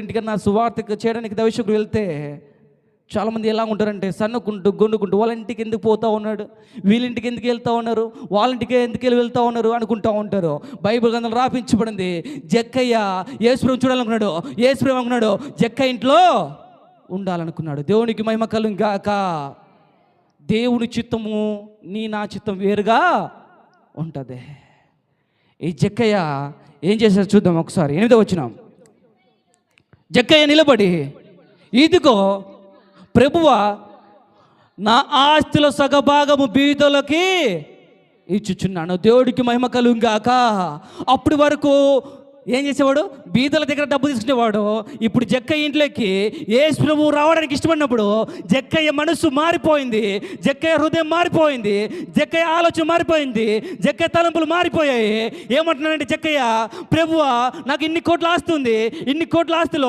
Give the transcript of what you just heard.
ఇంటికన్నా సువార్తకు చేయడానికి దైవశకుడు వెళ్తే చాలామంది ఎలా ఉంటారంటే సన్నుకుంటూ గొండుకుంటూ వాళ్ళ ఇంటికి ఎందుకు పోతూ ఉన్నాడు వీళ్ళింటికి ఎందుకు వెళ్తా ఉన్నారు? వాళ్ళ ఇంటికి ఎందుకు వెళ్ళి వెళ్తా ఉన్నారు అనుకుంటూ ఉంటారు. బైబిల్ గ్రంథం రాపించబడింది జక్కయ్య ఏసుప్రేమ చూడాలనుకున్నాడు ఏసుప్రేమ అనుకున్నాడు జక్క ఇంట్లో ఉండాలనుకున్నాడు. దేవునికి మహిమ కలుగు గాక. దేవుని చిత్తము నీ నా చిత్తం వేరుగా ఉంటుంది. ఈ జక్కయ్య ఏం చేశారు చూద్దాం ఒకసారి. ఎనిమిదో వచ్చినాం జక్కయ్య నిలబడి ఇదిగో ప్రభువ నా ఆస్తిలో సగభాగము బీదలకి ఇచ్చుచున్నాను. దేవుడికి మహిమ కలుగాక అప్పటి వరకు ఏం చేసేవాడు? బీదల దగ్గర డబ్బు తీసుకునేవాడు. ఇప్పుడు జక్కయ్య ఇంట్లోకి ఏ ప్రభు రావడానికి ఇష్టపడినప్పుడు జక్కయ్య మనసు మారిపోయింది. జక్కయ్య హృదయం మారిపోయింది. జక్కయ్య ఆలోచన మారిపోయింది. జక్కయ్య తలంపులు మారిపోయాయి. ఏమంటున్నానంటే జక్కయ్య ప్రభువా నాకు ఇన్ని కోట్ల ఆస్తి ఉంది. ఇన్ని కోట్ల ఆస్తిలో